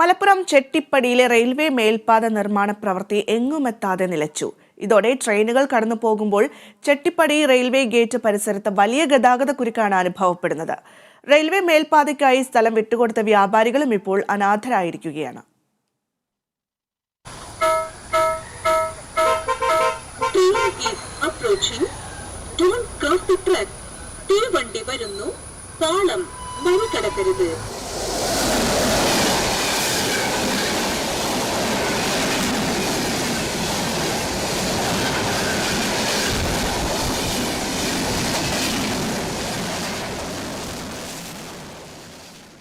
Malappuram ചെട്ടിപ്പടിയിലെ railway മേൽപ്പാത നിർമ്മാണ പ്രവൃത്തി എങ്ങുമെത്താതെ നിലച്ചു. ഇതോടെ ട്രെയിനുകൾ കടന്നു പോകുമ്പോൾ ചെട്ടിപ്പടി റെയിൽവേ ഗേറ്റ് പരിസരത്ത് വലിയ ഗതാഗത കുരുക്കാണ് അനുഭവപ്പെടുന്നത്. റെയിൽവേ മേൽപ്പാതയ്ക്കായി സ്ഥലം വിട്ടുകൊടുത്ത വ്യാപാരികളും ഇപ്പോൾ അനാഥരായിരിക്കുകയാണ്. വരുന്നു. പാളം മറികടക്കരുത്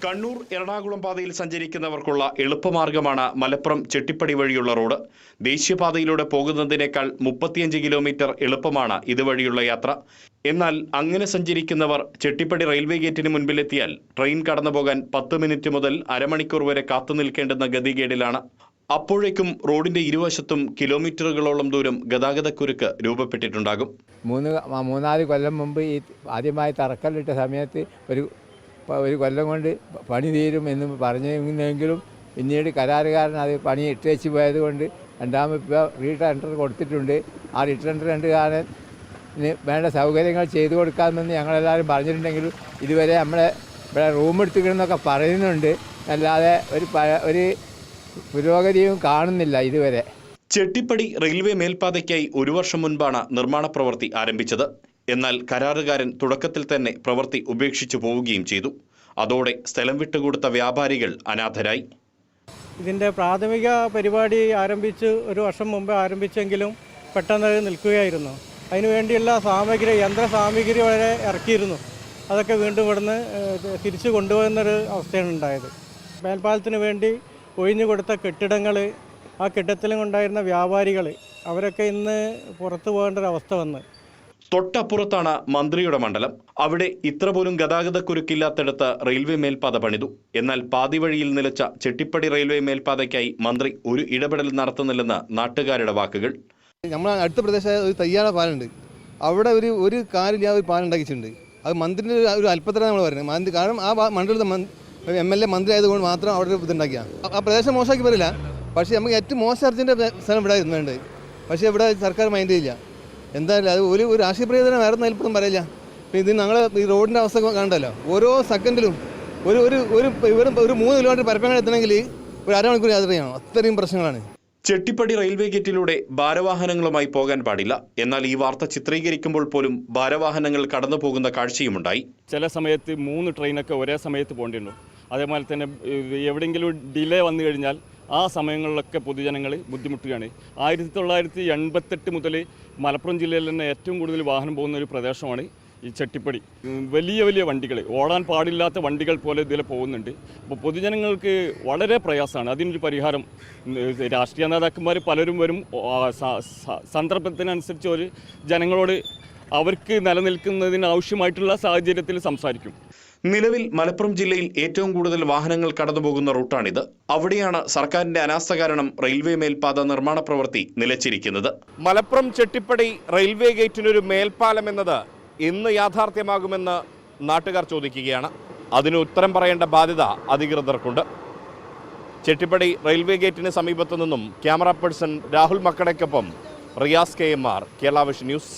കണ്ണൂർ എറണാകുളം പാതയിൽ സഞ്ചരിക്കുന്നവർക്കുള്ള എളുപ്പമാർഗമാണ് മലപ്പുറം ചെട്ടിപ്പടി വഴിയുള്ള റോഡ്. ദേശീയപാതയിലൂടെ പോകുന്നതിനേക്കാൾ മുപ്പത്തിയഞ്ച് കിലോമീറ്റർ എളുപ്പമാണ് ഇതുവഴിയുള്ള യാത്ര. എന്നാൽ അങ്ങനെ സഞ്ചരിക്കുന്നവർ ചെട്ടിപ്പടി റെയിൽവേ ഗേറ്റിന് മുൻപിലെത്തിയാൽ ട്രെയിൻ കടന്നുപോകാൻ പത്ത് മിനിറ്റ് മുതൽ അരമണിക്കൂർ വരെ കാത്തു നിൽക്കേണ്ടുന്ന ഗതികേടിലാണ്. അപ്പോഴേക്കും റോഡിന്റെ ഇരുവശത്തും കിലോമീറ്ററുകളോളം ദൂരം ഗതാഗതക്കുരുക്ക് രൂപപ്പെട്ടിട്ടുണ്ടാകും. മൂന്ന് മൂന്നാൽ കൊല്ലം മുമ്പ് ഈ ആദ്യമായി തറക്കല്ലിട്ട സമയത്ത് ഒരു ഒരു കൊല്ലം കൊണ്ട് പണി തീരും എന്ന് പറഞ്ഞെങ്കിലും പിന്നീട് കരാറുകാരൻ അത് പണി ഇട്ടേച്ച് പോയത് കൊണ്ട് രണ്ടാമത് ഇപ്പോൾ റീടെൻഡർ കൊടുത്തിട്ടുണ്ട്. ആ റീടെൻഡർ രണ്ടുകാരൻ വേണ്ട സൗകര്യങ്ങൾ ചെയ്തു കൊടുക്കാമെന്ന് ഞങ്ങളെല്ലാവരും പറഞ്ഞിട്ടുണ്ടെങ്കിലും ഇതുവരെ നമ്മളെ ഇവിടെ റൂം എടുത്തിക്കണമെന്നൊക്കെ പറയുന്നുണ്ട്. അല്ലാതെ ഒരു ഒരു പുരോഗതിയും കാണുന്നില്ല ഇതുവരെ. ചെട്ടിപ്പടി റെയിൽവേ മേൽപ്പാതയ്ക്കായി ഒരു വർഷം മുൻപാണ് നിർമ്മാണ പ്രവൃത്തി ആരംഭിച്ചത്. എന്നാൽ കരാറുകാരൻ തുടക്കത്തിൽ തന്നെ പ്രവൃത്തി ഉപേക്ഷിച്ചു പോവുകയും ചെയ്തു. അതോടെ സ്ഥലം വിട്ടുകൊടുത്ത വ്യാപാരികൾ അനാഥരായി. ഇതിന്റെ പ്രാഥമിക പരിപാടി ആരംഭിച്ച് ഒരു വർഷം മുമ്പ് ആരംഭിച്ചെങ്കിലും പെട്ടെന്ന് നിൽക്കുകയായിരുന്നു. അതിനുവേണ്ടിയുള്ള സാമഗ്രി യന്ത്ര സാമഗ്രി വരെ ഇറക്കിയിരുന്നു. അതൊക്കെ വീണ്ടും ഇവിടുന്ന് തിരിച്ചു കൊണ്ടുപോകുന്നൊരു അവസ്ഥയാണ് ഉണ്ടായത്. മേൽപ്പാലത്തിന് വേണ്ടി ഒഴിഞ്ഞു കൊടുത്ത കെട്ടിടങ്ങൾ ആ കെട്ടിടത്തിലും ഉണ്ടായിരുന്ന വ്യാപാരികൾ അവരൊക്കെ ഇന്ന് പുറത്തു പോകേണ്ട ഒരു അവസ്ഥ വന്ന്. തൊട്ടപ്പുറത്താണ് മന്ത്രിയുടെ മണ്ഡലം. അവിടെ ഇത്ര പോലും ഗതാഗതക്കുരുക്കില്ലാത്തടത്ത് റെയിൽവേ മേൽപ്പാത പണിതു. എന്നാൽ പാതി വഴിയിൽ നിലച്ച ചെട്ടിപ്പടി റെയിൽവേ മേൽപ്പാതയ്ക്കായി മന്ത്രി ഒരു ഇടപെടൽ നടത്തുന്നില്ലെന്ന് നാട്ടുകാരുടെ വാക്കുകൾ. നമ്മളെ അടുത്ത പ്രദേശമായ ഒരു തയ്യാറ പാലുണ്ട് അവിടെ ഒരു ഒരു കാലില്ല ഒരു പാലം അത് മന്ത്രിന്റെ ഒരു- അല്പത്തര നമ്മൾ പറയുന്നത്. മന്ത്രി കാരണം ആ മണ്ഡലത്തിൽ മണ്ഡലത്തെ എം എൽ എ മന്ത്രി ആയതുകൊണ്ട് മാത്രം അവിടെ ഇതുണ്ടാക്കിയ ആ പ്രദേശം മോശമാക്കി പറയില്ല. പക്ഷേ നമുക്ക് ഏറ്റവും മോശം അർജന്റെ സ്ഥലം ഇവിടെ ഇരുന്നുണ്ട് പക്ഷേ ഇവിടെ സർക്കാർ മൈൻഡ് ചെയ്യില്ല എന്തായാലും അത് ഒരു ഒരു രാഷ്ട്രീയ പ്രയോജനം വേറെ നിലപ്പൊന്നും പറയില്ല. ഇപ്പം ഇത് ഞങ്ങൾ ഈ റോഡിന്റെ അവസ്ഥ കണ്ടല്ലോ. ഓരോ സെക്കൻഡിലും ഒരു ഒരു ഒരു ഒരു ഒരു മൂന്ന് കിലോമീറ്റർ പരപ്പങ്ങൾ എത്തണമെങ്കിൽ ഒരു അരമണിക്കൂർ യാത്ര ചെയ്യണം. അത്രയും പ്രശ്നങ്ങളാണ്. ചെട്ടിപ്പടി റെയിൽവേ ഗേറ്റിലൂടെ ഭാരവാഹനങ്ങളുമായി പോകാൻ പാടില്ല. എന്നാൽ ഈ വാർത്ത ചിത്രീകരിക്കുമ്പോൾ പോലും ഭാരവാഹനങ്ങൾ കടന്നു പോകുന്ന കാഴ്ചയുമുണ്ടായി. ചില സമയത്ത് മൂന്ന് ട്രെയിനൊക്കെ ഒരേ സമയത്ത് പോകേണ്ടിയുണ്ട് അതേപോലെ തന്നെ എവിടെയെങ്കിലും ഡിലേ വന്നു കഴിഞ്ഞാൽ ആ സമയങ്ങളിലൊക്കെ പൊതുജനങ്ങൾ ബുദ്ധിമുട്ടുകയാണ്. ആയിരത്തി തൊള്ളായിരത്തി എൺപത്തെട്ട് മുതൽ മലപ്പുറം ജില്ലയിൽ തന്നെ ഏറ്റവും കൂടുതൽ വാഹനം പോകുന്ന ഒരു പ്രദേശമാണ് ഈ ചെട്ടിപ്പടി. വലിയ വലിയ വണ്ടികൾ ഓടാൻ പാടില്ലാത്ത വണ്ടികൾ പോലെ ഇതിൽ പോകുന്നുണ്ട്. അപ്പോൾ പൊതുജനങ്ങൾക്ക് വളരെ പ്രയാസമാണ്. അതിനൊരു പരിഹാരം രാഷ്ട്രീയ നേതാക്കന്മാർ പലരും വരും. സന്ദർഭത്തിനനുസരിച്ച് ഒരു ജനങ്ങളോട് അവർക്ക് നിലനിൽക്കുന്നതിന് ആവശ്യമായിട്ടുള്ള സാഹചര്യത്തിൽ സംസാരിക്കും. നിലവിൽ മലപ്പുറം ജില്ലയിൽ ഏറ്റവും കൂടുതൽ വാഹനങ്ങൾ കടന്നുപോകുന്ന റൂട്ടാണിത്. അവിടെയാണ് സർക്കാരിന്റെ അനാസ്ഥ കാരണം റെയിൽവേ മേൽപ്പാത നിർമ്മാണ പ്രവൃത്തി നിലച്ചിരിക്കുന്നത്. മലപ്പുറം ചെട്ടിപ്പടി റെയിൽവേ ഗേറ്റിനൊരു മേൽപ്പാലം എന്നത് ഇന്ന് യാഥാർത്ഥ്യമാകുമെന്ന് നാട്ടുകാർ ചോദിക്കുകയാണ്. അതിന് ഉത്തരം പറയേണ്ട ബാധ്യത അധികൃതർക്കുണ്ട്. ചെട്ടിപ്പടി റെയിൽവേ ഗേറ്റിന് സമീപത്തു നിന്നും camera person Rahul മക്കടയ്ക്കൊപ്പം Riyas K M R Kerala vision news.